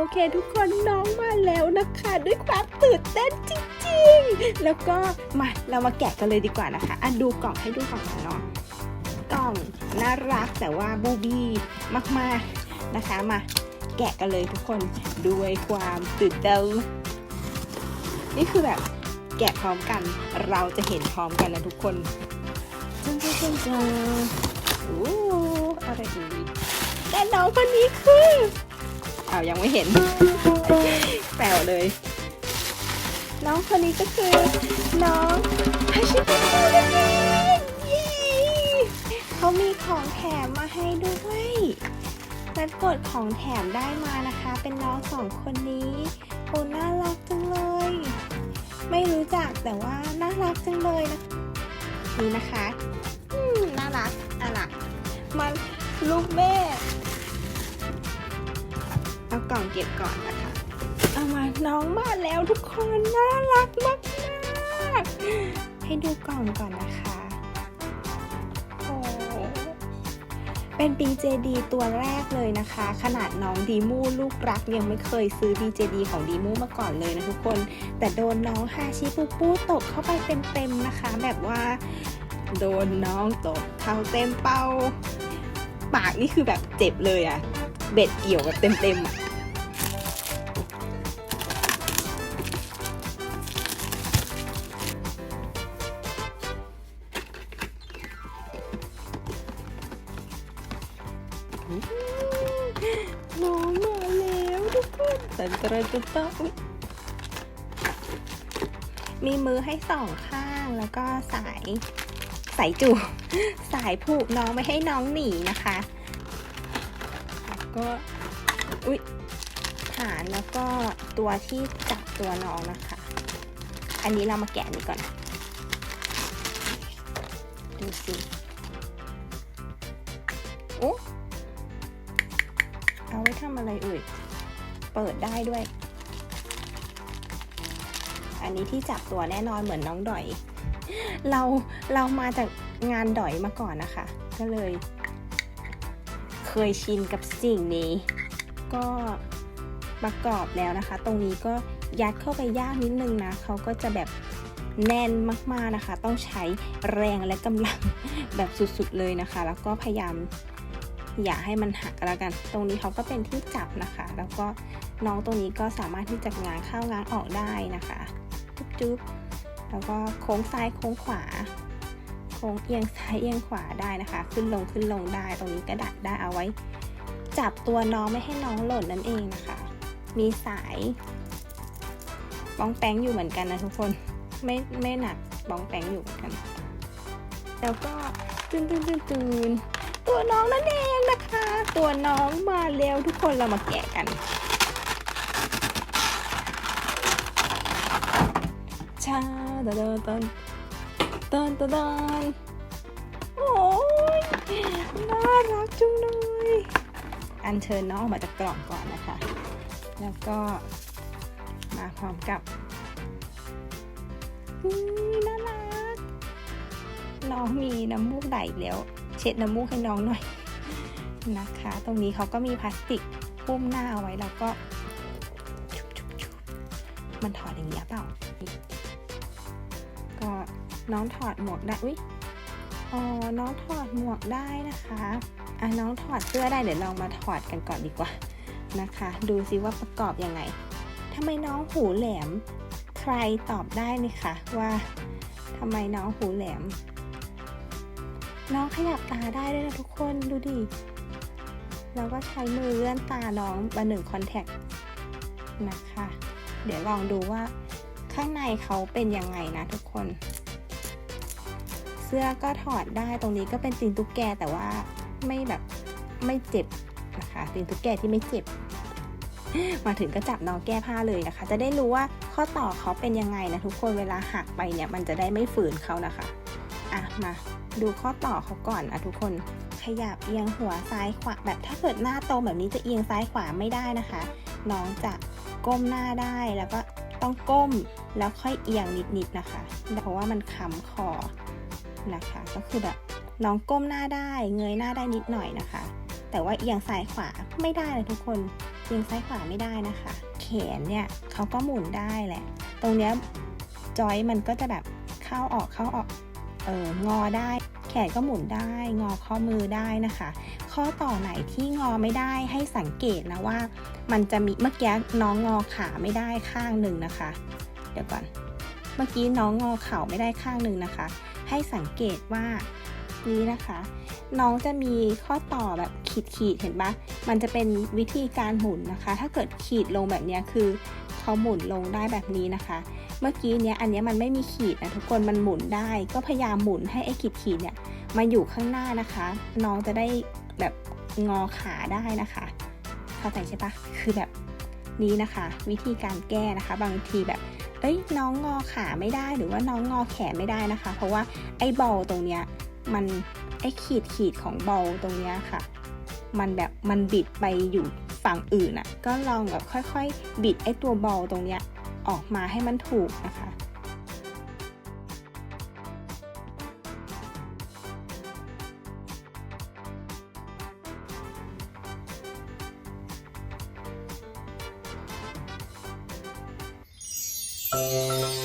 โอเคทุกคนน้องมาแล้วนะคะ ด้วยความตื่นเต้นจริงๆ แล้วก็มาเรามาแกะกันเลยดีกว่านะคะอะดูกล่องให้ดูกล่องหน่อยเนาะกล่องน่ารักแต่ว่าบูบี้มากๆนะคะมาแกะกันเลยทุกคนด้วยความตื่นเต้นนี่คือแบบแกะพร้อมกัน เราจะเห็นพร้อมกันนะทุกคนจังจังจังจังโอ้อะไรอีกแต่น้องคนนี้คือ เอายังไม่เห็น แปลวเลย น้องคนนี้ก็คือ น้องฮัชิโนะนั่นเองเย้เขามีของแถมมาให้ด้วยนัดกดของแถมได้มานะคะ เป็นน้องสองคนนี้โอ้น่ารักจังเลย ไม่รู้จักแต่ว่าน่ารักจังเลยนะนี่นะคะน่ารักอะล่ะมันลูกแม่ เอากล่องเก็บก่อนนะคะ เอามาน้องมาแล้วทุกคนน่ารักมากมากๆให้ดูกล่องก่อนนะคะโอ้เป็น BJD ตัวแรกเลยนะคะ ขนาดน้องดีมูลูกรักยังไม่เคยซื้อ BJD ของดีมูมาก่อนเลยนะทุกคน แต่โดนน้องฮาชิปูปูตกเข้าไปเต็มๆนะคะ แบบว่าโดนน้องตกเข้าเต็มเป้า ปากนี่คือแบบเจ็บเลยอะ เบ็ดเกี่ยวแบบเต็มๆน้องมาแล้วทุกคนตันตระตุตะมีมือให้สองข้างแล้วก็สายสายจูบสายผูกน้องไม่ให้น้องหนีนะคะ ก็อุ๊ยฐานแล้วก็ตัวที่จับตัวน้องนะคะ อันนี้เรามาแกะนี่ก่อนดูสิโอ้เอาไว้ทำอะไรเอ่ยเปิดได้ด้วย อันนี้ที่จับตัวแน่นอนเหมือนน้องดอย เราเรามาจากงานดอยมาก่อนนะคะ ก็เลย เคยชินกับสิ่งนี้ ก็ประกอบแล้วนะคะ ตรงนี้ก็ยัดเข้าไปยากนิดนึงนะเขาก็จะแบบแน่นมากๆนะคะ ต้องใช้แรงและกำลังแบบสุดๆเลยนะคะ แล้วก็พยายามอย่าให้มันหักแล้วกัน ตรงนี้เขาก็เป็นที่จับนะคะ แล้วก็น้องตรงนี้ก็สามารถที่จะง้างเข้าง้างออกได้นะคะ จุ๊บจุ๊บแล้วก็โค้งซ้ายโค้งขวา โค้งเอียงซ้ายเอียงขวาได้นะคะ ขึ้นลงขึ้นลงได้ ตรงนี้กระดัดได้เอาไว้ จับตัวน้องไม่ให้น้องหล่นนั่นเองนะคะ มีสายบ้องแป้งอยู่เหมือนกันนะทุกคน ไม่ไม่หนักบ้องแป้งอยู่เหมือนกัน แล้วก็ตื่นตื่นตื่นตื่นตัวน้องนั่นเองนะคะ ตัวน้องมาแล้วทุกคนเรามาแกะกันชาตะเดน ตันตันตะดันโอ้ยน่ารักจังเลย อันเชิญน้องออกมาจากกล่องก่อนนะคะ แล้วก็มาพร้อมกับน่ารัก น้องมีน้ำมูกไหลแล้ว เช็ดน้ำมูกให้น้องหน่อยนะคะ ตรงนี้เขาก็มีพลาสติกหุ้มหน้าเอาไว้แล้วก็ชุบชุบชุบมันถอดอย่างนี้ยเปล่า น้องถอดหมวกได้อุ้ยอ๋อน้องถอดหมวกได้นะคะอะน้องถอดเสื้อได้เดี๋ยวลองมาถอดกันก่อนดีกว่านะคะ ดูซิว่าประกอบยังไงทำไมน้องหูแหลม ใครตอบได้ไหมคะว่าทำไมน้องหูแหลม น้องขยับตาได้ด้วยนะทุกคนดูดิเราก็ใช้มือเลื่อนตาน้องมาหนึ่งคอนแทคนะคะ เดี๋ยวลองดูว่าข้างในเขาเป็นยังไงนะทุกคน เสื้อก็ถอดได้ตรงนี้ก็เป็นตีนตุ๊กแกแต่ว่าไม่แบบไม่เจ็บนะคะตีนตุ๊กแกที่ไม่เจ็บ มาถึงก็จับน้องแก้ผ้าเลยนะคะ จะได้รู้ว่าข้อต่อเขาเป็นยังไงนะทุกคนเวลาหักไปเนี่ยมันจะได้ไม่ฝืนเขานะคะอะมาดูข้อต่อเขาก่อนอะทุกคนขยับเอียงหัวซ้ายขวาแบบถ้าเกิดหน้าตรงแบบนี้จะเอียงซ้ายขวาไม่ได้นะคะ น้องจะก้มหน้าได้แล้วก็ต้องก้มแล้วค่อยเอียงนิดๆนะคะ เพราะว่ามันค้ำคอ นะคะ ก็คือแบบน้องก้มหน้าได้เงยหน้าได้นิดหน่อยนะคะ แต่ว่าเอียงซ้ายขวาไม่ได้เลยทุกคนเอียงซ้ายขวาไม่ได้นะคะ แขนเนี่ยเขาก็หมุนได้แหละ ตรงเนี้ยจอยมันก็จะแบบเข้าออกเข้าออกเอองอได้ แขนก็หมุนได้ งอข้อมือได้นะคะ ข้อต่อไหนที่งอไม่ได้ให้สังเกตนะว่า มันจะมีเมื่อกี้น้องงอขาไม่ได้ข้างหนึ่งนะคะ เดี๋ยวก่อน เมื่อกี้น้องงอเข่าไม่ได้ข้างหนึ่งนะคะ ให้สังเกตว่านี้นะคะ น้องจะมีข้อต่อแบบขีดขีดเห็นปะมันจะเป็นวิธีการหมุนนะคะ ถ้าเกิดขีดลงแบบนี้คือเขาหมุนลงได้แบบนี้นะคะ เมื่อกี้เนี้ยอันเนี้ยมันไม่มีขีดนะทุกคนมันหมุนได้ ก็พยายามหมุนให้ไอ้ขีดขีดเนี่ยมาอยู่ข้างหน้านะคะ น้องจะได้แบบงอขาได้นะคะเข้าใจใช่ปะคือแบบ นี้นะคะ วิธีการแก้นะคะ บางทีแบบ เอ้ยน้องงอขาไม่ได้หรือว่าน้องงอแขนไม่ได้นะคะ เพราะว่าไอ้บอลตรงเนี้ยมันไอ้ขีดขีดของบอลตรงเนี้ยค่ะ มันแบบมันบิดไปอยู่ฝั่งอื่นอะ่ะก็ลองแบบค่อยๆ บิดไอ้ตัวบอลตรงเนี้ยออกมาให้มันถูกนะคะ Música